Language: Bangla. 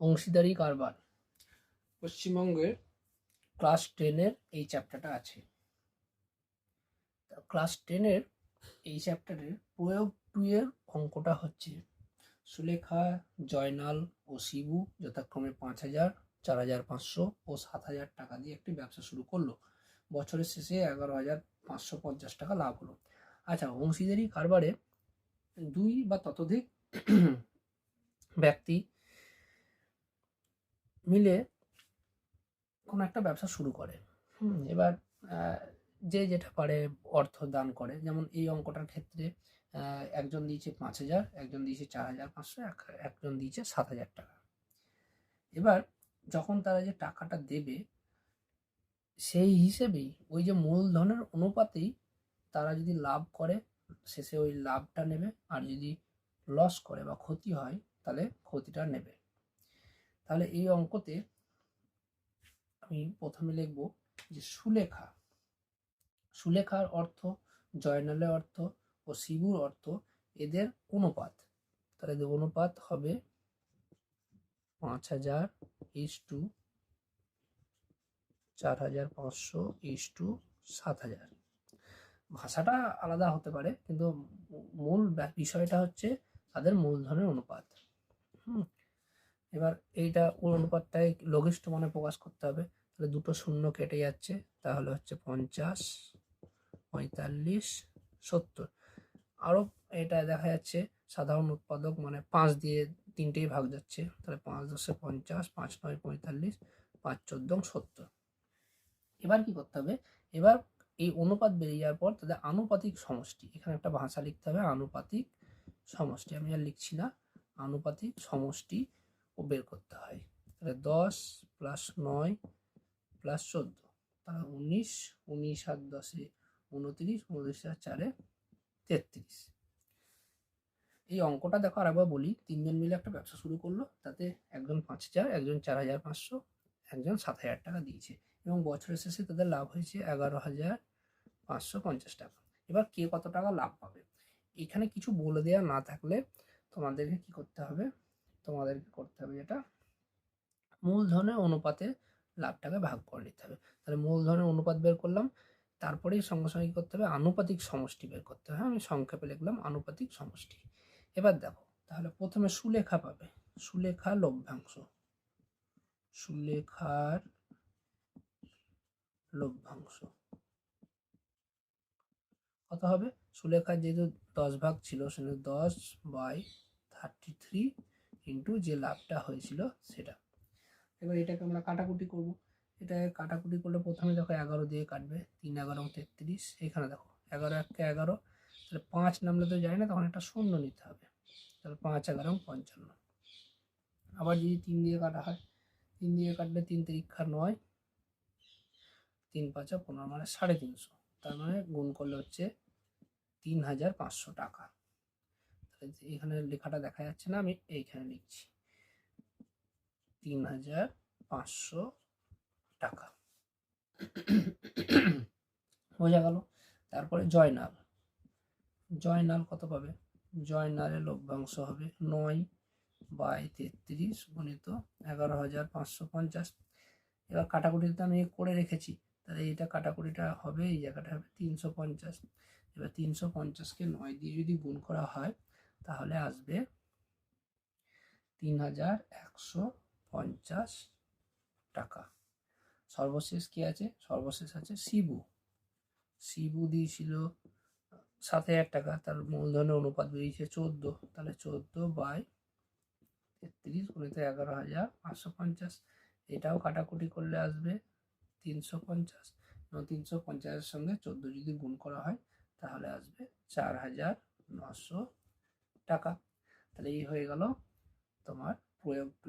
অংশীদারি কারবার। পশ্চিমবঙ্গের ক্লাস টেনের এই চ্যাপ্টারটা আছে। ক্লাস টেনের এই চ্যাপ্টারের প্রয়োগ টু এর অঙ্কটা হচ্ছে সুলেখা জয়নাল ও শিবু যথাক্রমে পাঁচ হাজার চার হাজার পাঁচশো ও সাত হাজার টাকা দিয়ে একটি ব্যবসা শুরু করল। বছরের শেষে এগারো হাজার পাঁচশো পঞ্চাশ টাকা লাভ হলো। আচ্ছা অংশীদারি কারবারে দুই বা ততোধিক ব্যক্তি মিলে কোনো একটা ব্যবসা শুরু করে। হুম এবার যে যেটা পারে অর্থ দান করে। যেমন এই অঙ্কটার ক্ষেত্রে একজন দিয়েছে পাঁচ হাজার একজন দিয়েছে চার হাজার পাঁচশো এক- একজন দিয়েছে সাত হাজার টাকা। এবার যখন তারা যে টাকাটা দেবে সেই হিসেবেই ওই যে মূলধনের অনুপাতেই তারা যদি লাভ করে শেষে ওই লাভটা নেবে। আর যদি লস করে বা ক্ষতি হয় তাহলে ক্ষতিটা নেবে। তাহলে এই অঙ্কতে আমি প্রথমে লিখব যে সুলেখা। সুলেখার অর্থ, জয়নালের অর্থ ও শিবুর অর্থ এদের অনুপাত। তাহলে এদের অনুপাত হবে পাঁচ হাজার ইস টু চার হাজার পাঁচশো ইস টু সাত হাজার। ভাষাটা আলাদা হতে পারে, কিন্তু মূল বিষয়টা হচ্ছে তাদের মূলধনের অনুপাত। হুম এবার এইটা অনুপাতটাই লঘিষ্ঠ মানে প্রকাশ করতে হবে। তাহলে দুটো শূন্য কেটে যাচ্ছে, তাহলে হচ্ছে পঞ্চাশ, পঁয়তাল্লিশ, সত্তর। আরও এটা দেখা যাচ্ছে সাধারণ উৎপাদক মানে পাঁচ দিয়ে তিনটেই ভাগ যাচ্ছে। তাহলে পাঁচ দশে পঞ্চাশ, পাঁচ নয় পঁয়তাল্লিশ, পাঁচ চোদ্দ সত্তর। এবার কি করতে হবে? এবার এই অনুপাত বেরিয়ে যাওয়ার পর তাদের আনুপাতিক সমষ্টি। এখানে একটা ভাষা লিখতে হবে, আনুপাতিক সমষ্টি। আমি আর লিখছি না। আনুপাতিক সমষ্টি বের করতে হয়। তাহলে দশ প্লাস নয় প্লাস চোদ্দ। তাহলে উনিশ উনিশ আর দশে উনত্রিশ উনত্রিশ আর চারে তেত্রিশ। এই অঙ্কটা দেখো আর একবার বলি, তিনজন মিলে একটা ব্যবসা শুরু করল, তাতে একজন পাঁচ হাজার, একজন চার হাজার পাঁচশো, একজন সাত হাজার টাকা দিয়েছে। এবং বছরের শেষে তাদের লাভ হয়েছে এগারো হাজার পাঁচশো পঞ্চাশ টাকা। এবার কে কত টাকা লাভ পাবে? এখানে কিছু বলে দেওয়া না থাকলে তোমাদেরকে কি করতে হবে? তোমাদেরকে করতে হবে যেটা মূলধনের অনুপাতে লাভটাকে ভাগ করে নিতে হবে। তাহলে মূলধনের অনুপাত বের করলাম, তারপরেই সঙ্গে সঙ্গে করতে হবে? আনুপাতিক সমষ্টি বের করতে হবে। আমি সংক্ষেপে লিখলাম আনুপাতিক সমষ্টি। এবার দেখো, তাহলে প্রথমে সুলেখা পাবে। সুলেখা লভ্যাংশ। সুলেখার লভ্যাংশ। কত হবে? সুলেখার যেহেতু দশ ভাগ ছিল সেখানে দশ বাই থার্টি থ্রি ইন্টু যে লাভটা হয়েছিল সেটা। এবার এটাকে আমরা কাটাকুটি করব। এটা কাটাকুটি করলে প্রথমে দেখো এগারো দিয়ে কাটবে, তিন, এগারো, তেত্রিশ, এখানে দেখো এগারো একটা এগারো, তাহলে পাঁচ নামলে তো যায় না, তখন একটা শূন্য নিতে হবে। তাহলে পাঁচ, এগারো, পঞ্চান্ন। আবার যদি তিন দিয়ে কাটা হয়, তিন দিয়ে কাটলে তিন তিরিক্ষা নয়, তিন পাঁচা পনেরো মানে সাড়ে তিনশো। তার মানে গুণ করলে হচ্ছে তিন হাজার পাঁচশো টাকা। এখানে লেখাটা দেখা যাচ্ছে না, আমি এইখানে লিখছি। তিন হাজার পাঁচশো টাকা। বোঝা গেল? তারপরে জয়নাল। জয়নাল কত পাবে? জয়নালের লভ্যাংশ হবে নয় বাই তেত্রিশ গুণিত এগারো হাজার পাঁচশো পঞ্চাশ। এবার কাটাকুটিতে আমি করে রেখেছি, তাহলে এটা কাটাকুটিটা হবে, এই জায়গাটা হবে তিনশো পঞ্চাশ। এবার তিনশো পঞ্চাশকে নয় দিয়ে যদি গুণ করা হয় তাহলে আসবে তিন হাজার একশো পঞ্চাশ টাকা। সর্বশেষ কি আছে? সর্বশেষ আছে শিবু। শিবু দিয়েছিল সাত হাজার টাকা, তার মূলধনের অনুপাত বেরিয়েছে চোদ্দ। তাহলে চোদ্দ বাই তেত্রিশ গুণিত এগারো হাজার পাঁচশো পঞ্চাশ, এটাও কাটাকুটি করলে আসবে তিনশো পঞ্চাশ। এবং তিনশো পঞ্চাশের সঙ্গে চোদ্দ যদি গুণ করা হয়, তাহলে আসবে চার হাজার নশো টাকা। তাহলে এই হয়ে গেল তোমার প্রয়োগ টু